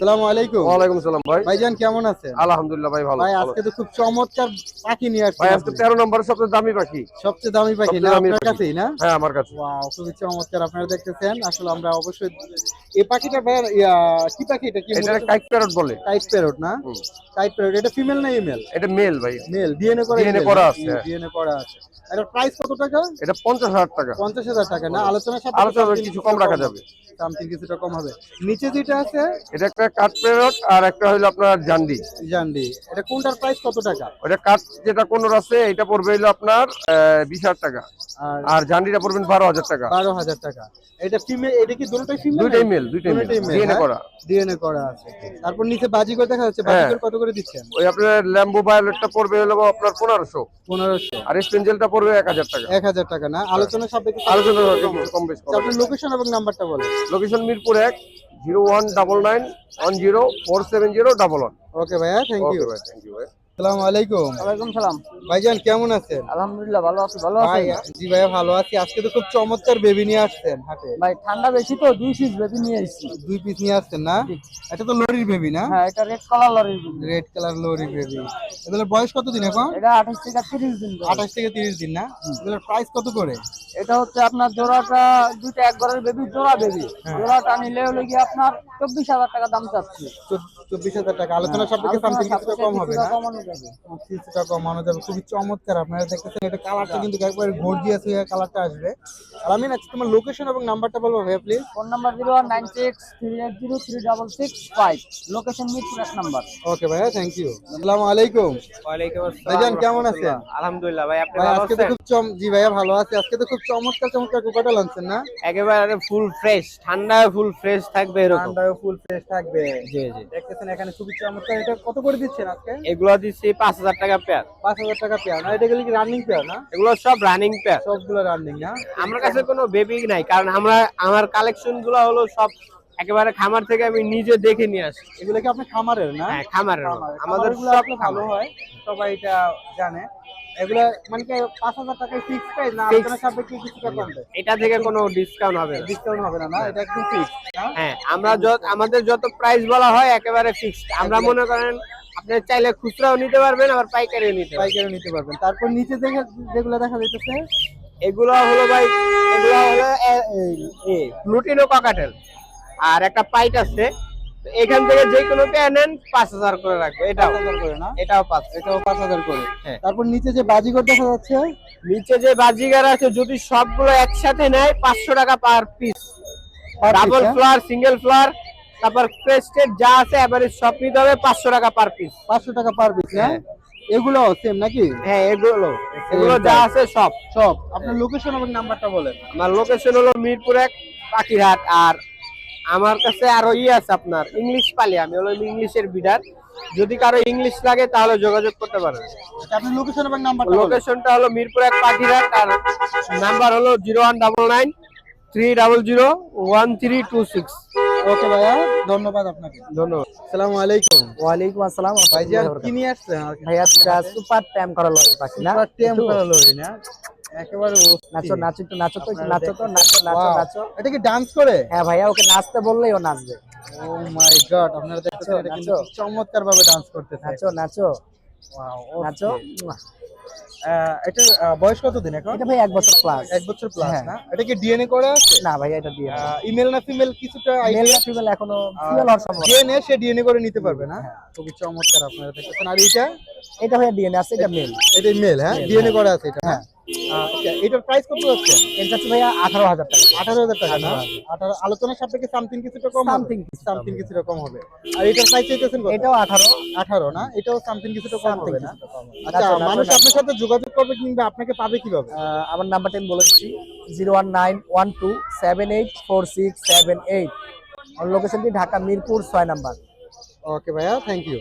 সালামু আলাইকুম। ওয়ালাইকুম সালাম ভাই। ভাইজান কেমন আছেন? আলহামদুলিল্লাহ ভাই ভালো। ভাই আজকে তো খুব চমৎকার পাখি নিয়ে আসছেন ভাই আজকে আপনি। তেরো নম্বরের সবচেয়ে দামি পাখি। সবচেয়ে দামি পাখি না? আপনার কাছেই না? হ্যাঁ আমার কাছে। ওয়াও খুবই চমৎকার আপনারা দেখতেছেন। আসলে আমরা অবশ্যই এই পাখিটা ইয়া, কি পাখি এটা? কি এটা কাইট প্যারট বলে। কাইট প্যারট না। কাইট প্যারট এটা ফিমেল না ইমেল? এটা মেল ভাই। মেল ডিএনএ করা DNA করা আছে, হ্যাঁ। ডিএনএ করা আছে। এটার প্রাইস কত টাকা? এটা পঞ্চাশ হাজার টাকা। পঞ্চাশ হাজার টাকা না? আলোচনা আলোচনা কিছু কম রাখা যাবে। সামথিং কিছুটা কম হবে। নিচে যেটা আছে এটা একটা কাঠ প্যারট আর একটা হলো আপনার জান্ডি। জানডি। এটা কোনটার প্রাইস কত টাকা? ওটা কাঠ যেটা কোন আছে এটা পড়বে হলো আপনার বিশ হাজার টাকা। আর জান্ডিটা পড়বেন বারো হাজার টাকা। বারো হাজার টাকা। এটা ফিমেল এটা কি দুটোটাই ফিমেল দুইটাই মেল দুইটাই মেল ডিএনএ হ্যাঁ? করা। ডিএনএ করা আছে। তারপর নিচে বাজিকর দেখা যাচ্ছে। হ্যাঁ। বাজিকর কত করে দিচ্ছেন? ওই আপনার ল্যাম্বো ভায়োলেটটা পড়বে হলো আপনার পনেরোশো। পনেরোশো। আর স্পেঞ্জেলটা পড়বে এক হাজার টাকা। এক হাজার টাকা না? আলোচনা সাপেক্ষে আলোচনা কম বেশ করা আপনার লোকেশন এবং নাম্বারটা বলে লোকেশন মিরপুর এক। Zero one double nine one zero four seven zero double one okay ভাইয়া থ্যাংক ইউ ভাই থ্যাংক ইউ ভাই আসসালামু আলাইকুম। ওয়ালাইকুম সালাম। ভাইজান কেমন আছেন? আলহামদুলিল্লাহ ভালো আছি ভালো আছি জি ভাইয়া ভালো আছি। আজকে তো খুব চমৎকার বেবি নিয়ে আসছেন ভাই ঠান্ডা বেশি তো দুই পিস বেবি নিয়ে দুই পিস নিয়ে আসছেন না? এটা তো লরির বেবি না? হ্যাঁ এটা রেড কালার লরির রেড কালার লরি বেবি এগুলোর বয়স কত দিন এখন? এটা থেকে তিরিশ দিন ধরে। আঠাশ থেকে তিরিশ দিন না? এগুলোর প্রাইস কত করে? এটা হচ্ছে আপনার জোড়াটা দুইটা এক ঘরের বেবি জোড়া বেবি জোড়াটা নিলে হলে গিয়ে আপনার চব্বিশ হাজার টাকা দাম চাচ্ছি। চব্বিশ হাজার টাকা। আলোচনা সাপেক্ষে সামথিং কিছুটা কম হবে না? কিছুটা কমানো যাবে। খুবই চমৎকার আপনারা দেখতেছেন এটা কালারটা কিন্তু একবারে গর্জিয়াস হয়ে কালারটা আসবে। আর আমি না তোমার লোকেশন এবং নাম্বারটা বলব ভাইয়া please phone number zero one nine six three eight zero three double six five. Location Mirpur এক নাম্বার। ওকে ভাইয়া থ্যাংক ইউ আসসালামু আলাইকুম। ওয়ালাইকুম ভাইজান কেমন আছেন? আলহামদুলিল্লাহ ভাই আপনি ভালো আজকে তো খুব চম জি ভাইয়া ভালো আছি। আজকে তো খুব চমৎকার চমৎকার কোকাটা লানছেন না? একেবারে ফুল ফ্রেশ ঠান্ডায় ফুল ফ্রেশ থাকবে এরকম। ঠান্ডায় ফুল ফ্রেশ থাকবে। জি জি। দেখতেছেন এখানে খুবই চমৎকার। এটা কত করে দিচ্ছেন আজকে? এগুলো দিচ্ছি পাঁচ হাজার টাকা পেয়ার পাঁচ হাজার টাকা পেয়ার না? এটা গেলে কি রানিং পেয়ার না? এগুলো সব রানিং পেয়ার সবগুলো রানিং না? আমার কাছে কোনো বেবি নাই কারণ আমরা আমার কালেকশনগুলো হলো সব একেবারে খামার থেকে আমি নিজে দেখে নিয়ে আসি। এগুলো কি আপনি খামারের না? হ্যাঁ খামারের। আমাদের সব ভালো হয় সবাই এটা জানে। এগুলো মানে কি পাঁচ হাজার টাকায় ফিক্স প্রাইস না। আলোচনা সাপেক্ষে কিছুটা কমবে এটা থেকে কোনো ডিসকাউন্ট হবে না। ডিসকাউন্ট হবে না না? এটা একদম ফিক্স হ্যাঁ আমরা যত আমাদের যত প্রাইস বলা হয় একেবারে ফিক্সড আমরা মনে করেন আপনি চাইলে খুচরাও নিতে পারবেন আবার পাইকারিও নিতে পাইকারি নিতে পারবেন। তারপর নিচে দেখে যেগুলো দেখা যাইতেছে এগুলো হলো ভাই এগুলো হলো প্লুটিনো কাকাটেল। আর একটা পাইট আছে এখান থেকে যে কোনো নেন পাঁচ হাজার করে রাখব এটাও। করে না? এটাও পাঁচ। এটাও পাঁচ হাজার করে। হ্যাঁ। তারপর নিচে যে বাজিগর দেখা যাচ্ছে নিচে যে বাজিগার আছে যদি সবগুলো একসাথে নেয় পাঁচশো টাকা পার পিস। ডাবল? ফ্লার সিঙ্গেল ফ্লার তারপর ক্রেস্টেড যা আছে এভারেজ সব নিতে হবে পাঁচশো টাকা পার পিস পাঁচশো টাকা পার পিস হ্যাঁ। এগুলো সেম নাকি? হ্যাঁ এগুলো। এগুলো যা আছে সব। সব। আপনার লোকেশন এবং নাম্বারটা বলেন। আমার লোকেশন হলো মিরপুর এক পাখিরহাট। আর আমার কাছে আরও ইয়ে আছে আপনার ইংলিশ পালি। আমি হলো ইংলিশের বিডার যদি কারও ইংলিশ লাগে তাহলে যোগাযোগ করতে পারেন। আচ্ছা, আপনার লোকেশন এবং নাম্বারটা লোকেশনটা হলো মিরপুর এক পাখিরহাট। আর নাম্বার হলো zero one double nine three double zero one three two six okay ভাইয়া ধন্যবাদ আপনাকে। ধন্যবাদ। আসসালামু আলাইকুম। ওয়ালাইকুম আসসালাম ভাইজান কি নিয়ে আসছেন? ভাইয়া দুটা সুপার ট্যাম করা লরি পাখি না। সুপার টেম করা লরি না? একেবারে নাচো। নাচো একটু নাচো তো নাচো তো নাচো নাচো নাচো। এটা কি ডান্স করে? হ্যাঁ ভাইয়া ওকে নাচতে বললেই ও নাচবে। ও মাই গড আপনারা দেখতেছেন এটা কিন্তু নাচো। চমৎকার ভাবে ডান্স করতেছে। নাচো নাচো। Wow, নাচো এটার আহ, বয়স কত দিন এখন? এটা ভাই এক বছর প্লাস এক বছর প্লাস হ্যাঁ। না? এটা কি ডিএনএ করা আছে? না ভাইয়া এটা দিয়ে ইমেল না ফিমেল কিছুটা মেল না ফিমেল এখনও ফিমেল হওয়ার সম্ভব ডিএনএ সে ডিএনএ করে নিতে পারবে না? খুবই চমৎকার আপনারা দেখতেছেন। আর এটা? এটা ভাইয়া ডিএনএ আছে এটা মেল এটা মেল হ্যাঁ? ডিএনএ করা আছে এটা হ্যাঁ। আচ্ছা এটার প্রাইস কত যাচ্ছে এটা হচ্ছে ভাইয়া আঠারো হাজার টাকা। আঠারো হাজার টাকা না? আঠারো আলোচনার সাপেক্ষে সামথিং কিছুটা কম কিছুটা সামথিং কিছুটা কম হবে। আর এটার প্রাইস চাইতেছেন এটাও আঠারো। আঠারো না? এটাও সামথিং কিছুটা কম হবে না। আচ্ছা নাচো, মানুষ আপনার সাথে যোগাযোগ করবে কিংবা আপনাকে পাবে কীভাবে? আমার নাম্বারটা আমি বলে দিচ্ছি। Zero one nine one two seven eight four six seven eight. আমার লোকেশনটি ঢাকা মিরপুর ছয় নাম্বার। ওকে ভাইয়া থ্যাংক ইউ